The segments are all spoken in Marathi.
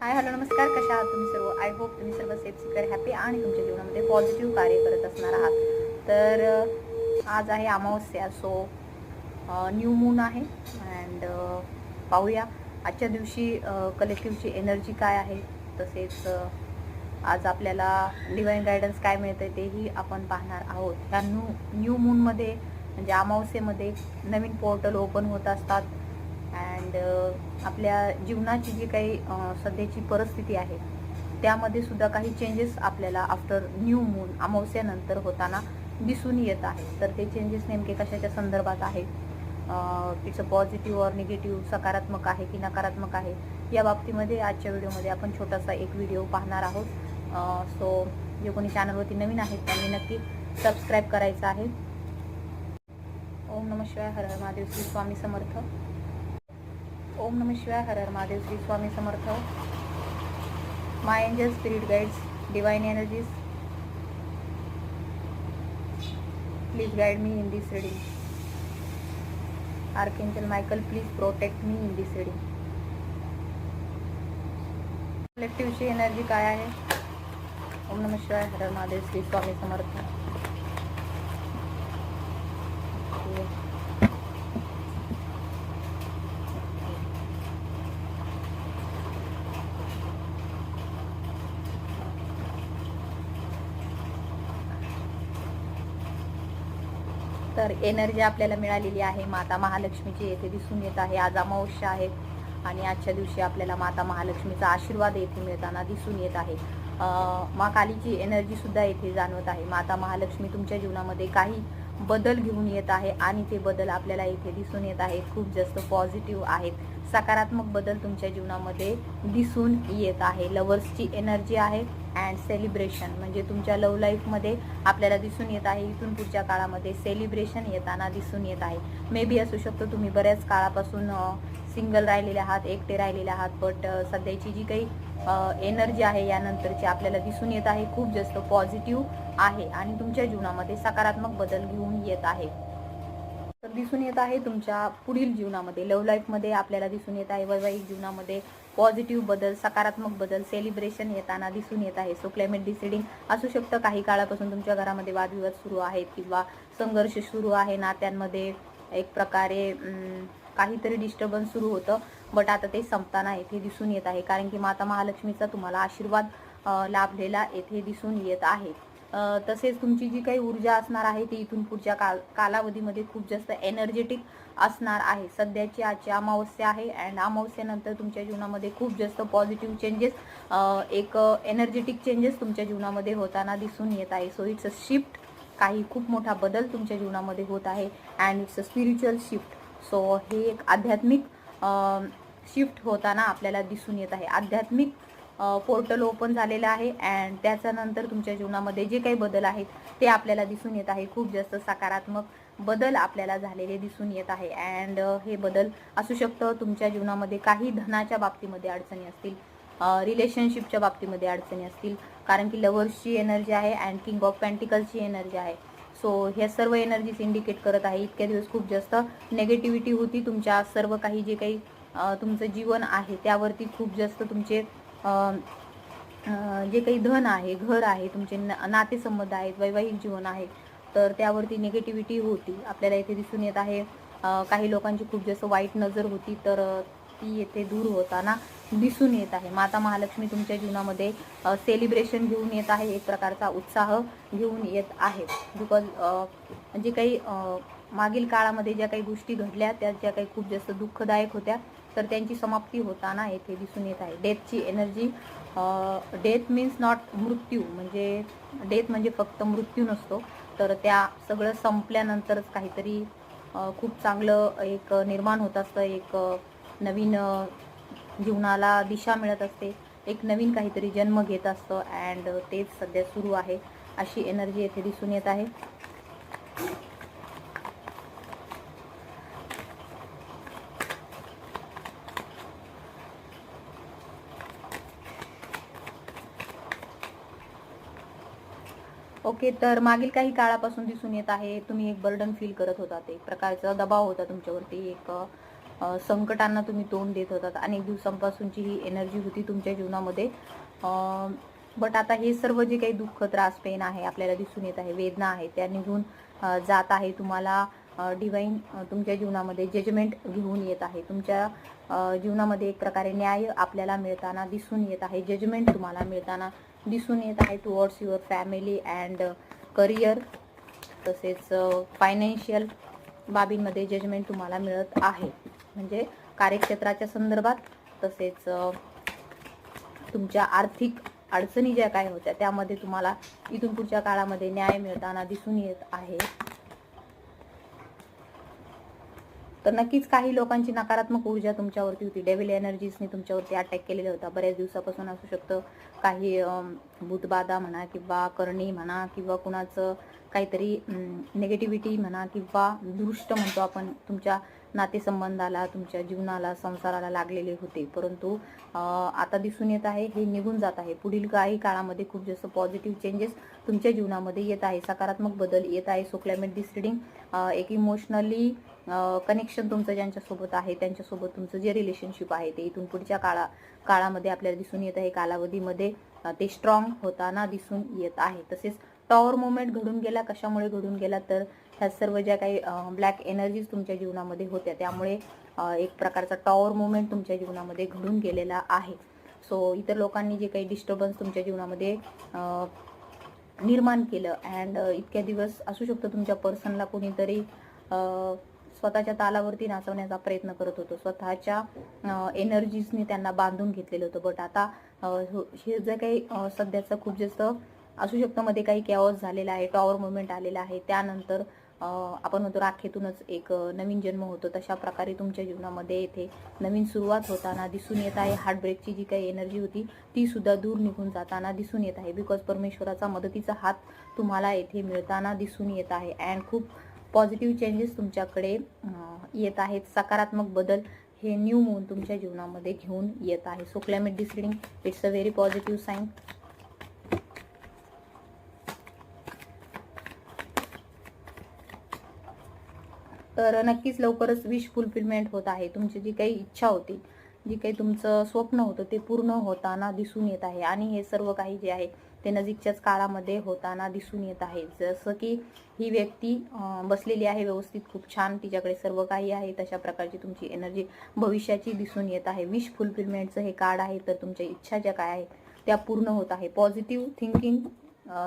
हाय हॅलो नमस्कार. कशा आहात तुम्ही सर्व? आय होप तुम्ही सर्व सेफ सिकर हॅपी आणि तुमच्या जीवनामध्ये पॉझिटिव्ह कार्य करत असणार आहात. तर आज आहे अमावस्या सो न्यू मून आहे अँड पाहूया. आजच्या दिवशी कलेक्टिव्हची एनर्जी काय आहे? तसेच आज आपल्याला डिवाईन गायडन्स काय मिळतं तेही आपण पाहणार आहोत. ह्या न्यू न्यू मूनमध्ये म्हणजे अमावस्येमध्ये नवीन पोर्टल ओपन होत असतात. अँड आपल्या जीवनाची जी काही सध्याची परिस्थिती आहे त्यामध्ये सुद्धा काही चेंजेस आपल्याला आफ्टर न्यू मून अमावस्यानंतर होताना दिसून येत आहे. तर ते चेंजेस नेमके कशाच्या संदर्भात आहे? It's a positive or negative सकारात्मक आहे की नकारात्मक आहे? या बाबतीमध्ये आजच्या व्हिडिओमध्ये आपण छोटासा एक व्हिडिओ पाहणार आहोत. सो जे कोणी चॅनलवरती नवीन आहेत त्यांनी नक्की सबस्क्राईब करायचं आहे. ओम नम शिवाय हर हर महादेव श्री स्वामी समर्थ. ओम नम शिवाय, हर हर Mahadev, Shri Swami Samarth my angel spirit guides divine energies please guide me in this reading archangel Michael please protect me in this reading कलेक्टिव्हची energy काय आहे ओम नम शिवाय, हर हर महादेव, श्री स्वामी समर्थ तर एनर्जी आपल्याला मिळालेली आहे. माता महालक्ष्मीची येथे दिसून येत आहे. आज अमावस्या आहे आणि आजच्या दिवशी आपल्याला माता महालक्ष्मीचा आशीर्वाद येथे मिळताना दिसून येत आहे. मा कालीची एनर्जीसुद्धा येथे जाणवत आहे. माता महालक्ष्मी तुमच्या जीवनामध्ये काही बदल घेऊन येत आहे आणि ते बदल आपल्याला इथे दिसून येत आहे खूप जास्त पॉझिटिव्ह आहेत. सकारात्मक बदल तुमच्या जीवनामध्ये दिसून येत आहे. लवर्सची एनर्जी आहे. अँड सेलिब्रेशन म्हणजे तुमच्या लव लाईफमध्ये आपल्याला दिसून येत आहे. इथून पुढच्या काळामध्ये सेलिब्रेशन येताना दिसून येत आहे. मे बी असू शकतो तुम्ही बऱ्याच काळापासून सिंगल राहिलेले आहात एकटे राहिलेले आहात बट सध्याची जी काही एनर्जी आहे यानंतरची आपल्याला दिसून येत आहे. खूप जास्त पॉझिटिव्ह आहे आणि तुमच्या जीवनामध्ये सकारात्मक बदल घेऊन येत आहे. तर दिसून येत आहे तुमच्या पुढील जीवनामध्ये लव्ह लाईफमध्ये आपल्याला दिसून येत आहे. वैवाहिक जीवनामध्ये पॉझिटिव्ह बदल सकारात्मक बदल सेलिब्रेशन येताना दिसून येत आहे. सो क्लायमेट डिसिडिंग असू शकतं. काही काळापासून तुमच्या घरामध्ये वादविवाद सुरू आहेत किंवा संघर्ष सुरू आहे. नात्यांमध्ये एक प्रकारे काहीतरी डिस्टर्बन्स सुरू होतं. बट आता ते संपताना येथे दिसून येत आहे. कारण की माता महालक्ष्मीचा तुम्हाला आशीर्वाद लाभलेला येथे दिसून येत आहे. तसेच तुमची जी काही ऊर्जा असणार आहे ती इथून पुढच्या काल कालावधीमध्ये खूप जास्त एनर्जेटिक असणार आहे. सध्याची आजची अमावस्या आहे अँड अमावस्येनंतर तुमच्या जीवनामध्ये खूप जास्त पॉझिटिव्ह चेंजेस एक एनर्जेटिक चेंजेस तुमच्या जीवनामध्ये होताना दिसून येत आहे. सो इट्स अ शिफ्ट काही खूप मोठा बदल तुमच्या जीवनामध्ये होत आहे and it's a spiritual shift so हे एक आध्यात्मिक शिफ्ट होताना आपल्याला दिसून येत आहे. आध्यात्मिक पोर्टल ओपन झालेलं आहे अँड त्याच्यानंतर तुमच्या जीवनामध्ये जे काही बदल आहेत ते आपल्याला दिसून येत आहे. खूप जास्त सकारात्मक बदल आपल्याला झालेले दिसून येत आहे. अँड हे बदल असू शकतं. तुमच्या जीवनामध्ये काही धनाच्या बाबतीमध्ये अडचणी असतील. रिलेशनशिपच्या बाबतीमध्ये अडचणी असतील. कारण की लवर्सची एनर्जी आहे अँड किंग ऑफ पॅन्टिकलची एनर्जी आहे. सो ह्या सर्व एनर्जीज इंडिकेट करत आहे. इतक्या दिवस खूप जास्त नेगेटिव्हिटी होती. तुमच्या सर्व काही जे काही तुमचं जीवन आहे त्यावरती खूप जास्त तुमचे जे काही धन आहे घर आहे तुमचे न- नातेसंबंध आहेत वैवाहिक जीवन आहे तर त्यावरती निगेटिव्हिटी होती. आपल्याला इथे दिसून येत आहे काही लोकांची खूप जास्त वाईट नजर होती तर ती येथे दूर होताना दिसून येत आहे. माता महालक्ष्मी तुमच्या जीवनामध्ये सेलिब्रेशन घेऊन येत आहे एक प्रकारचा उत्साह घेऊन येत आहे. बिकॉज जे काही मागील काळामध्ये ज्या काही गोष्टी घडल्या त्या ज्या काही खूप जास्त दुःखदायक होत्या तर त्यांची समाप्ती होताना येथे दिसून येत आहे. डेथची एनर्जी डेथ मीन्स नॉट मृत्यू म्हणजे डेथ म्हणजे फक्त मृत्यू नसतो. तर त्या सगळं संपल्यानंतरच काहीतरी खूप चांगलं एक निर्माण होत असतं. एक नवीन जीवनाला दिशा मिळत असते. एक नवीन काहीतरी जन्म घेत असतं अँड तेच सध्या सुरू आहे. अशी एनर्जी येथे दिसून येत आहे. ओके तर मागील काही काळापासून दिसून येत आहे तुम्ही एक बर्डन फील करत होता ते एक प्रकारचा दबाव होता तुमच्यावरती एक संकटांना तुम्ही तोंड देत होतात अनेक दिवसांपासूनची ही एनर्जी होती तुमच्या जीवनामध्ये. बट आता हे सर्व जे काही दुःख त्रास पेन आहे आपल्याला दिसून येत आहे वेदना आहे त्या निघून जात आहे तुम्हाला डिवाईन तुमच्या जीवनामध्ये जजमेंट घेऊन येत आहे. तुमच्या जीवनामध्ये एक प्रकारे न्याय आपल्याला मिळताना दिसून येत आहे जजमेंट तुम्हाला मिळताना दिसून येत आहे towards your family and career तसेच uh, फायनान्शियल बाबींमध्ये जजमेंट तुम्हाला मिळत आहे. म्हणजे कार्यक्षेत्राच्या संदर्भात तसेच uh, तुमच्या आर्थिक अडचणी ज्या काय होत्या त्यामध्ये तुम्हाला इथून पुढच्या काळामध्ये न्याय मिळताना दिसून येत आहे. तर नक्कीच काही लोकांची नकारात्मक ऊर्जा तुमच्यावरती होती. डेव्हिल एनर्जीजने तुमच्यावरती अटॅक केलेला होता. बऱ्याच दिवसापासून असू शकतं. काही बुधबाधा भूतबाधा म्हणा किंवा करणी म्हणा किंवा कुणाचं काहीतरी निगेटिव्हिटी म्हणा किंवा दृष्ट म्हणतो आपण तुमच्या नातेसंबंधाला तुमच्या जीवनाला संसाराला लागलेले होते. परंतु आता दिसून येत आहे हे निघून जात आहे. पुढील काही काळामध्ये खूप जास्त पॉझिटिव्ह चेंजेस तुमच्या जीवनामध्ये येत आहे. सकारात्मक बदल येत आहे. So claim it this reading एक इमोशनली कनेक्शन तुमचं ज्यांच्यासोबत आहे त्यांच्यासोबत तुमचं जे रिलेशनशिप आहे ते इथून पुढच्या काळा काळामध्ये आपल्याला दिसून येत. आहे कालावधीमध्ये ते स्ट्रॉंग होताना दिसून येत आहे. तसेच टॉवर मुवमेंट घडून गेला कशामुळे घडून गेला तर ह्या सर्व ज्या काही ब्लॅक एनर्जीज तुमच्या जीवनामध्ये होत्या त्यामुळे एक प्रकारचा टॉवर मुवमेंट तुमच्या जीवनामध्ये घडून गेलेला आहे. सो इतर लोकांनी जे काही डिस्टर्बन्स तुमच्या जीवनामध्ये निर्माण केलं अँड इतक्या दिवस असू शकतं तुमच्या पर्सनला कोणीतरी स्वतःच्या तालावरती नाचवण्याचा प्रयत्न करत होतो. स्वतःच्या एनर्जीजने त्यांना बांधून घेतलेलं होतं. बट आता हो, हे जे काही सध्याचं खूप जास्त असू शकतं. मध्ये काही कॅओस झालेला आहे टॉवर मुवमेंट आलेला आहे. त्यानंतर आपण म्हणतो राखेतूनच एक नवीन जन्म होतो. तशा प्रकारे तुमच्या जीवनामध्ये येथे नवीन सुरुवात होताना दिसून येत आहे. हार्टब्रेकची जी काही एनर्जी होती ती सुद्धा दूर निघून जाताना दिसून येत आहे. बिकॉज परमेश्वराचा मदतीचा हात तुम्हाला येथे मिळताना दिसून येत आहे. अँड खूप पॉझिटिव्ह चेंजेस तुमच्याकडे येत आहेत. सकारात्मक बदल हे न्यू मून तुमच्या जीवनामध्ये घेऊन येत आहे. So claim it this reading it's a very positive sign तर नक्कीच लवकरच विश फुलफिलमेंट होत आहे. तुमची जी काही इच्छा होती जी काही तुमचं स्वप्न होतं ते पूर्ण होताना दिसून येत आहे. आणि हे सर्व काही जे आहे ते नजीकच्याच काळामध्ये होताना दिसून येत आहे. जसं की ही व्यक्ती बसलेली आहे व्यवस्थित खूप छान तिच्याकडे सर्व काही आहे तशा प्रकारची तुमची एनर्जी भविष्याची दिसून येत आहे. विश फुलफिलमेंटचं हे कार्ड आहे तर तुमच्या इच्छा ज्या काय आहेत त्या पूर्ण होत आहे. पॉझिटिव्ह थिंकिंग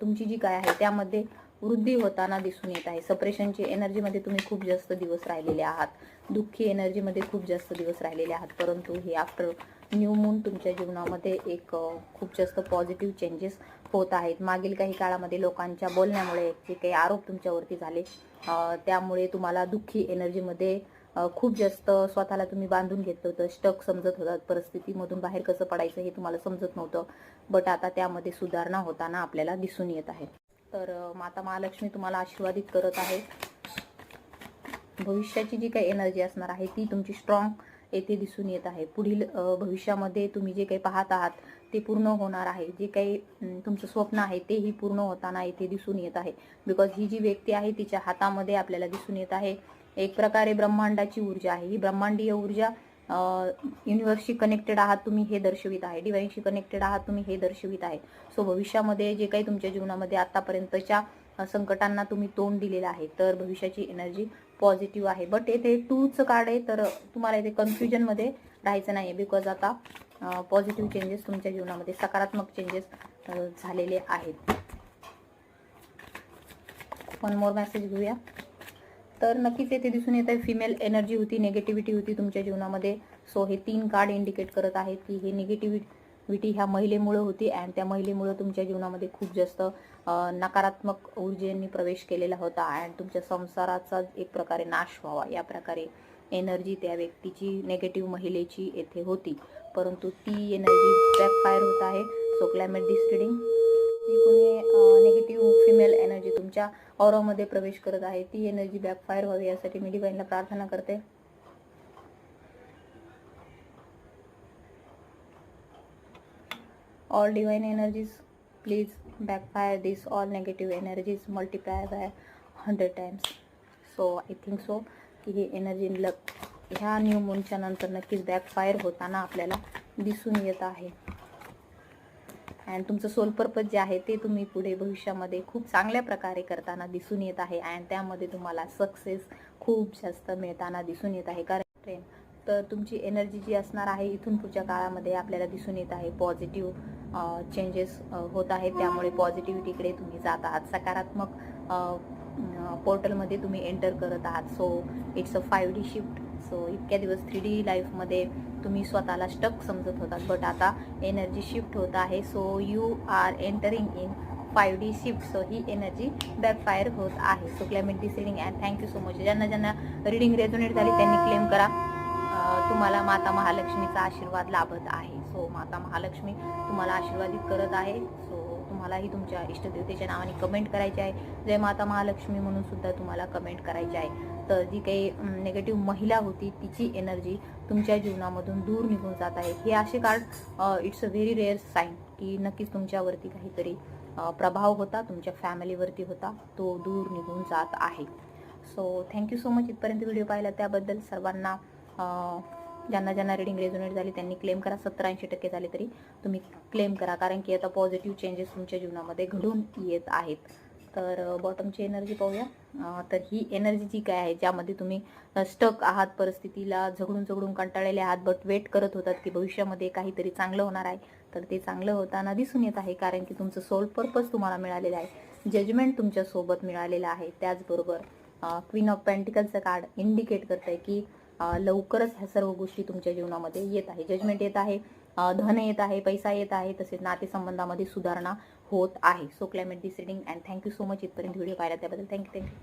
तुमची जी काय आहे त्यामध्ये वृद्धी होताना दिसून येत आहे. सप्रेशनची एनर्जीमध्ये तुम्ही खूप जास्त दिवस राहिलेले आहात. दुःखी एनर्जीमध्ये खूप जास्त दिवस राहिलेले आहात. परंतु हे आफ्टर न्यू मून तुमच्या जीवनामध्ये एक खूप जास्त पॉझिटिव्ह चेंजेस होत आहेत. मागील काही काळामध्ये लोकांच्या बोलण्यामुळे जे काही आरोप तुमच्यावरती झाले त्यामुळे तुम्हाला दुःखी एनर्जीमध्ये खूप जास्त स्वतःला तुम्ही बांधून घेतलं होतं. स्टक समजत होतात परिस्थितीमधून बाहेर कसं पडायचं हे तुम्हाला समजत नव्हतं. बट आता त्यामध्ये सुधारणा होताना आपल्याला दिसून येत आहे. तर माता महालक्ष्मी तुम्हाला आशीर्वादित करत आहे. भविष्याची जी काही एनर्जी असणार आहे ती तुमची स्ट्रॉंग येथे दिसून येत आहे. पुढील भविष्यामध्ये तुम्ही जे काही पाहत आहात ते पूर्ण होणार आहे. जे काही तुमचं स्वप्न आहे तेही पूर्ण होताना येथे दिसून येत आहे. बिकॉज ही जी व्यक्ती आहे तिच्या हातामध्ये आपल्याला दिसून येत आहे एक प्रकारे ब्रह्मांडाची ऊर्जा आहे. ही ब्रह्मांडीय ऊर्जा युनिवर्सशी कनेक्टेड आहात तुम्ही हे दर्शवित आहे. डिवाईनशी कनेक्टेड आहात तुम्ही हे दर्शवित आहे. सो भविष्यामध्ये जे काही तुमच्या जीवनामध्ये आतापर्यंतच्या संकटांना तुम्ही तोंड दिलेलं आहे तर भविष्याची एनर्जी पॉझिटिव्ह आहे. बट येथे टूचं कार्ड आहे तर तुम्हाला इथे कन्फ्युजनमध्ये राहायचं नाही आहे बिकॉज आता पॉझिटिव्ह चेंजेस तुमच्या जीवनामध्ये सकारात्मक चेंजेस झालेले आहेत. वन मोर मेसेज घेऊया. तर नक्कीच येथे दिसून येत आहे फिमेल एनर्जी होती निगेटिव्हिटी होती तुमच्या जीवनामध्ये. सो हे तीन कार्ड इंडिकेट करत आहेत की हे निगेटिव्हिटी ह्या महिलेमुळं होती अँड त्या महिलेमुळं तुमच्या जीवनामध्ये खूप जास्त नकारात्मक ऊर्जेने प्रवेश केलेला होता अँड तुमच्या संसाराचा एक प्रकारे नाश व्हावा. या प्रकारे एनर्जी त्या व्यक्तीची नेगेटिव्ह महिलेची येथे होती. परंतु ती एनर्जी बॅकफायर होत आहे. So claim it this reading जी कोणी निगेटिव्ह फिमेल एनर्जी तुमच्या औरामध्ये प्रवेश करत आहे ती एनर्जी बॅकफायर व्हावी यासाठी मी डिवाईनला प्रार्थना करते. All divine energies please backfire this all negative energies multiply by 100 times. So i think so की ही एनर्जी लक ह्या न्यू मूनच्या नंतर नक्कीच बॅकफायर होताना आपल्याला दिसून येत आहे. अँड तुमचं सोल पर्पज जे आहे ते तुम्ही पुढे भविष्यामध्ये खूप चांगल्या प्रकारे करताना दिसून येत आहे. अँड त्यामध्ये तुम्हाला सक्सेस खूप जास्त मिळताना दिसून येत आहे. कारण तर तुमची एनर्जी जी असणार आहे इथून पुढच्या काळामध्ये आपल्याला दिसून येत आहे. पॉझिटिव्ह चेंजेस होत आहेत. त्यामुळे पॉझिटिव्हिटीकडे तुम्ही जात आहात. सकारात्मक पोर्टलमध्ये तुम्ही एंटर करत आहात. So it's a five D shift so इतक्या दिवस थ्री डी लाईफमध्ये तुम्ही स्वतःला स्टक समजत होतात. बट आता एनर्जी शिफ्ट होत आहे. So you are entering in five D shift so he energy backfire होत आहे. So claim it this reading and thank you so much ज्यांना ज्यांना रिडिंग रेझोनेट झाली त्यांनी क्लेम करा. तुम्हाला माता महालक्ष्मीचा आशीर्वाद लाभत आहे. सो माता महालक्ष्मी तुम्हाला आशीर्वादित करत आहे. सो तुम्हालाही तुमच्या इष्टदेवतेच्या नावाने कमेंट करायचे आहे. जय माता महालक्ष्मी म्हणून सुद्धा तुम्हाला कमेंट करायचे आहे. तर जी काही नेगेटिव्ह महिला होती तिची एनर्जी तुमच्या जीवनामधून दूर निघून जात आहे. हे असे card it's a very rare sign की नक्कीच तुमच्यावरती काहीतरी प्रभाव होता तुमच्या फॅमिलीवरती होता तो दूर निघून जात आहे. So thank you so much इथपर्यंत व्हिडिओ पाहिला त्याबद्दल. सर्वांना ज्यांना ज्यांना रिडिंग रेझोनेट झाली त्यांनी क्लेम करा. सत्तर ऐंशी टक्के झाले तरी तुम्ही क्लेम करा. कारण की आता पॉझिटिव्ह चेंजेस तुमच्या जीवनामध्ये घडून येत आहेत. तर बॉटमची एनर्जी पाहूया. तर ही एनर्जी जी काय आहे ज्यामध्ये तुम्ही स्टक आहात परिस्थितीला झगडून झगडून कंटाळलेले आहात बट वेट करत होतात की भविष्यामध्ये काहीतरी चांगलं होणार आहे तर ते चांगलं होताना दिसून येत आहे कारण की तुमचं सोल पर्पज तुम्हाला मिळालेलं आहे. जजमेंट तुमच्यासोबत मिळालेलं आहे. त्याचबरोबर क्वीन ऑफ पॅन्टिकलचं कार्ड इंडिकेट करत आहे की लवकरच ह्या सर्व गोष्टी तुमच्या जीवनामध्ये येत आहे. जजमेंट येत आहे धन येत आहे पैसा येत आहे तसेच नातेसंबंधामध्ये सुधारणा होत आहे. So claim it this reading and thank you so much इथपर्यंत व्हिडिओ पाहिला. त्याबद्दल थँक्यू थँक्यू